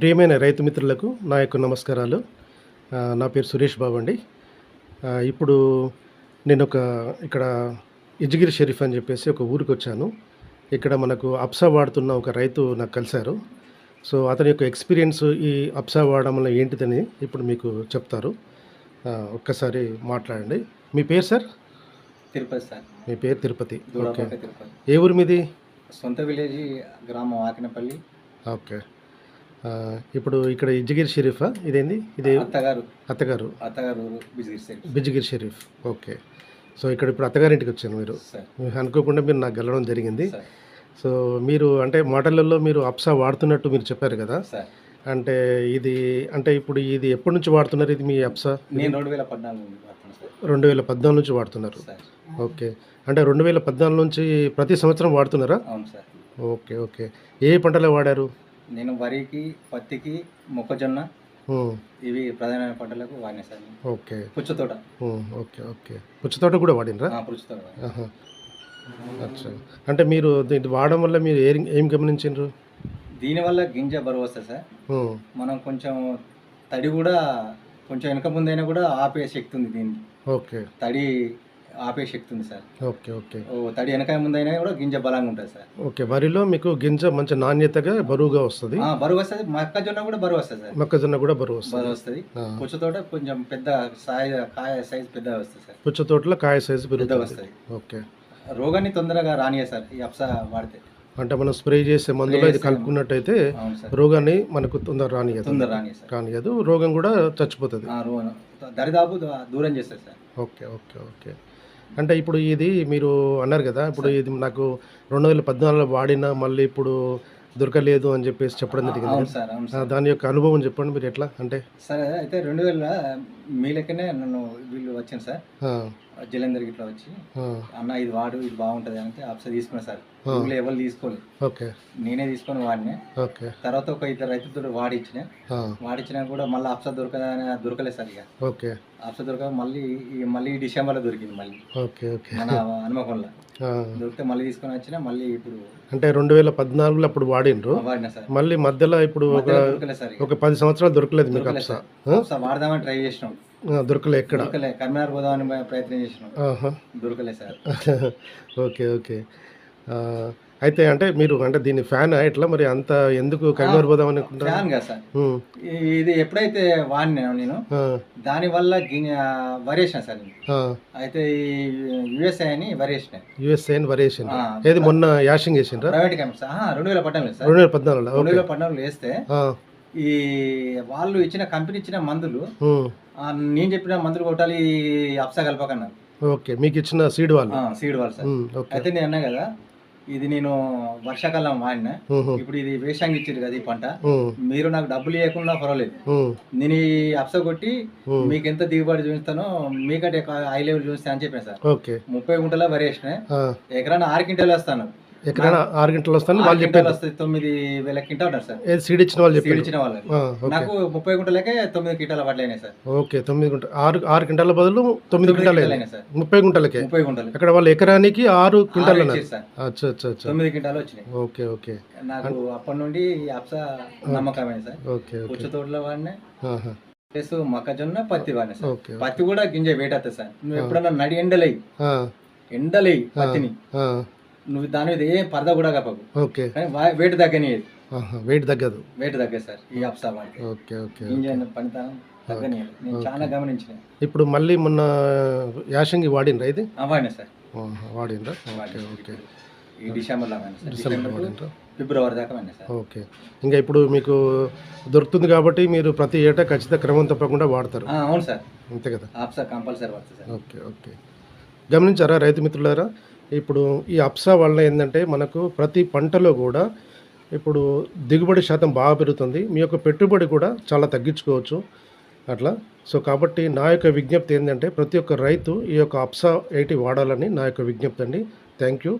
ప్రియమైన రైతు మిత్రులకు నా యొక్క నమస్కారాలు. నా పేరు సురేష్ బాబు అండి. ఇప్పుడు నేను ఒక ఇక్కడ ఇజగిరి షరీఫ్ అని చెప్పేసి ఒక ఊరికి వచ్చాను. ఇక్కడ మనకు అప్సా వాడుతున్న ఒక రైతు నాకు కలిశారు. సో అతని యొక్క ఎక్స్పీరియన్స్ ఈ అప్సా వాడడం వల్ల ఏంటిదని ఇప్పుడు మీకు చెప్తారు. ఒక్కసారి మాట్లాడండి. మీ పేరు సార్? తిరుపతి సార్. మీ పేరు తిరుపతి. ఓకే. ఏ ఊరు మీది? సొంత విలేజ్ గ్రామం ఆకినపల్లి. ఓకే. ఇప్పుడు ఇక్కడ ఇజగిరి షరీఫా ఇదేంది? ఇది అత్తగారు. అత్తగారు. అత్తగారు బిజిగిరి షరీఫ్. ఓకే. సో ఇక్కడ ఇప్పుడు అత్తగారింటికి వచ్చాను మీరు. అనుకోకుండా మీరు నాకు గెలవడం జరిగింది. సో మీరు అంటే మాటలలో మీరు అప్సా వాడుతున్నట్టు మీరు చెప్పారు కదా. అంటే ఇది అంటే ఇప్పుడు ఇది ఎప్పటి నుంచి వాడుతున్నారు ఇది మీ అప్సా? రెండు వేల పద్నాలుగు నుంచి వాడుతున్నారు. ఓకే. అంటే రెండు వేల పద్నాలుగు నుంచి ప్రతి సంవత్సరం వాడుతున్నారా? Okay okay. ఏ పంటలో వాడారు? నేను వరికి పత్తికి మొక్కజొన్న ఇవి ప్రధానమైన పంటలకు వాడినా సార్ ఓకే. పుచ్చ తోట. ఉమ్, ఓకే ఓకే. పుచ్చతోట కూడా వాడినరా? ఆ, పుచ్చ తోట వాడినా. ఆహా. అచ్చా. అంటే మీరు దీన్ని వాడడం వల్ల మీరు ఏం ఏం గమనించారు దీనివల్ల గింజ బరువు వస్తుంది సార్ మనం కొంచెం తడి కూడా కొంచెం వెనక ముందైనా కూడా ఆపే శక్తి ఉంది దీనికి. ఓకే. తడి ఆపే శక్తి ఉంది సార్. Okay okay. ఓ తడి వెనక ముందైనా కూడా గింజ బలంగా ఉంటుంది సార్. ఓకే వరిలో మీకు గింజ మంచి నాణ్యతగా బరువుగా వస్తుంది? ఆ, బరువు వస్తుంది. మొక్కజొన్న కూడా బరువు వస్తుంది సార్. మొక్కజొన్న కూడా బరువు వస్తుంది. బరువు వస్తుంది. పుచ్చ తోట కొంచెం పెద్ద సాయి కాయ సైజ్ పెద్దగా వస్తుంది సార్. పుచ్చ తోటలో కాయ సైజు పెరుగుతుంది. వస్తుంది. ఓకే. రోగాన్ని తొందరగా రానియే సార్. ఈ అప్సా వాడితే. అంటే మనం స్ప్రే చేసే మందులో ఇది కలుపుకున్నట్టయితే రోగాన్ని మనకు తొందర రానియదు రానియదు రోగం కూడా చచ్చిపోతుంది. దరిదాపు దూరం చేస్తుంది సార్. Okay okay okay. అంటే ఇప్పుడు ఇది మీరు అన్నారు కదా ఇప్పుడు ఇది నాకు రెండు వేల పద్నాలుగులో వాడినా మళ్ళీ ఇప్పుడు దొరకలేదు అని చెప్పేసి చెప్పడం జరిగింది సార్ అవును ఆ, సార్. దాని యొక్క అనుభవం చెప్పండి మీరు ఎట్లా? అంటే సరే అయితే రెండు వేల మీ లెక్కనే నన్ను వీళ్ళు వచ్చాను సార్. ఆ, జలంధర్ ఇట్లా వచ్చి అన్న ఇది వాడు ఇది బాగుంటుంది అంటే అప్సా తీసుకున్నా సార్. ఊళ్ళో ఎవరు తీసుకోలేదు నేనే తీసుకొని వాడినా. తర్వాత ఒక ఇద్దరు రైతులతో వాడిచ్చిన వాడిచ్చినా కూడా మళ్ళీ అప్సా దొరకదని దొరకలేదు సార్ ఇక. దొరక మళ్ళీ మళ్ళీ డిసెంబర్లో దొరికింది మళ్ళీ. మన హనుమకొండలో. దొరికితే మళ్ళీ తీసుకొని వచ్చిన మళ్ళీ ఇప్పుడు అంటే రెండు వేల పద్నాలుగులో అప్పుడు వాడిండ్రు. మళ్ళీ మధ్యలో ఇప్పుడు ఒక పది సంవత్సరాలు దొరకలేదు మీకు వాడదామని ట్రై చేసినాం. దొరకలే ఎక్కడ దొరకలే. కరీంనగర్ పోదామని ప్రయత్నం చేసినాం. దొరకలే సార్. Okay okay. అయితే అంటే మీరు అంటే దీని ఫ్యాన్ ఎట్లా మరి అంత ఎందుకు కన్వర్ పోదాం అనుకుంటారు? ఫ్యాన్ కదా సార్. ఇది ఎప్పుడైతే వాడినా నేను ఆ, దానివల్ల గిన్నె వరేసిన సార్ అయితే ఈ యుఎస్ఐ అని వరేసిన యుఎస్ఏ అని వరేషన్ ఆ, ఏది మొన్న యాషింగ్ వేసిండ్రా ప్రైవేట్ కంపెనీ రెండు వేల పట్టణంలో సార్. రెండు వేల పద్నాలుగులో రెండు వేల పట్టణంలో వేస్తే ఈ వాళ్ళు ఇచ్చిన కంపెనీ ఇచ్చిన మందులు నేను చెప్పిన మందులు కొట్టాలి అప్సా కలపకన్నారు ఓకే మీకు ఇచ్చిన సీడ్ వాళ్ళు? సీడ్ వాళ్ళు సార్. అయితే నేను అన్నా కదా ఇది నేను వర్షాకాలం వాడినా ఇప్పుడు ఇది వేషంగి ఇచ్చారు కదా ఈ పంట. మీరు నాకు డబ్బులు ఇవ్వకుండా పర్వాలేదు. నేను ఈ అప్స కొట్టి మీకు ఎంత దిగుబడి చూపిస్తానో మీకంటే హై లెవెల్ చూపిస్తాను అని చెప్పాను సార్. ఓకే. ముప్పై గుంటల వరి వేసిన ఆ, ఎకరాన ఆరు క్వింటాలు వేస్తాను. ఎక్కడైనా ఆరు గంటలు వస్తాను వాళ్ళు చెప్పారు. వస్తుంది తొమ్మిది వేల ఉన్నారు సార్. ఏది సీడ్ ఇచ్చిన వాళ్ళు సీడ్ చెప్పారు ఇచ్చిన ఓకే. నాకు ముప్పై గుంటలకే తొమ్మిది క్వింటాల వడ్లైనాయి సార్. ఓకే తొమ్మిది గుంట ఆరు ఆరు క్వింటాల బదులు తొమ్మిది క్వింటాలు అయినాయి. సార్. ముప్పై గుంటలకే? ముప్పై గుంటలు. అక్కడ వాళ్ళు ఎకరానికి ఆరు క్వింటాలు అన్నారు ఇచ్చారు సార్. అచ్చా అచ్చా అచ్చా. తొమ్మిది క్వింటాలు వచ్చినాయి. Okay okay. నాకు అప్పటి నుండి అప్స నమ్మకమైంది సార్. Okay okay. పుచ్చ తోటలో వాడినా ఆహా, ప్లస్ మొక్కజొన్న పత్తి వాడినా సార్. ఓకే పత్తి కూడా గింజ అవుతుంది సార్. నువ్వు ఎప్పుడన్నా నడి ఎండలై? ఆ, ఎండలై పత్తిని? ఆ, నువ్వు దాని మీద ఏ పరద కూడా కప్పకు. ఓకే. కానీ వా- వెయిట్ తగ్గనియదు ఆహా, వెయిట్ తగ్గదు. వెయిట్ తగ్గదు సార్ ఈ అప్సా వాడితే ఓకే ఓకే గింజ పనితనం తగ్గనియదు నేను చాలా గమనించిన. ఇప్పుడు మళ్ళీ మొన్న యాషంగి వాడిండ్రా ఇది? వాడినా సార్. ఆహా, వాడిండ్రా? ఓకే. ఓకే. ఈ డిసెంబర్లో సార్. డిసెంబర్ టు వాడిండ్రా? ఫిబ్రవరి దాకా సార్. ఓకే. ఇంకా ఇప్పుడు మీకు దొరుకుతుంది కాబట్టి మీరు ప్రతి ఏటా ఖచ్చితంగా క్రమం తప్పకుండా వాడతారు. ఆ, అవును సార్. అంతే కదా? అప్సా కంపల్సరీ పడుతుంది సార్. Okay okay. గమనించారా రైతు మిత్రులారా? ఇప్పుడు ఈ అప్సా వల్ల ఏంటంటే మనకు ప్రతి పంటలో కూడా ఇప్పుడు దిగుబడి శాతం బాగా పెరుగుతుంది. మీ యొక్క పెట్టుబడి కూడా చాలా తగ్గించుకోవచ్చు. అట్లా. సో కాబట్టి నా యొక్క విజ్ఞప్తి ఏంటంటే ప్రతి ఒక్క రైతు ఈ యొక్క అప్సా ఎయిటీ వాడాలని నా యొక్క విజ్ఞప్తి అండి. Thank you.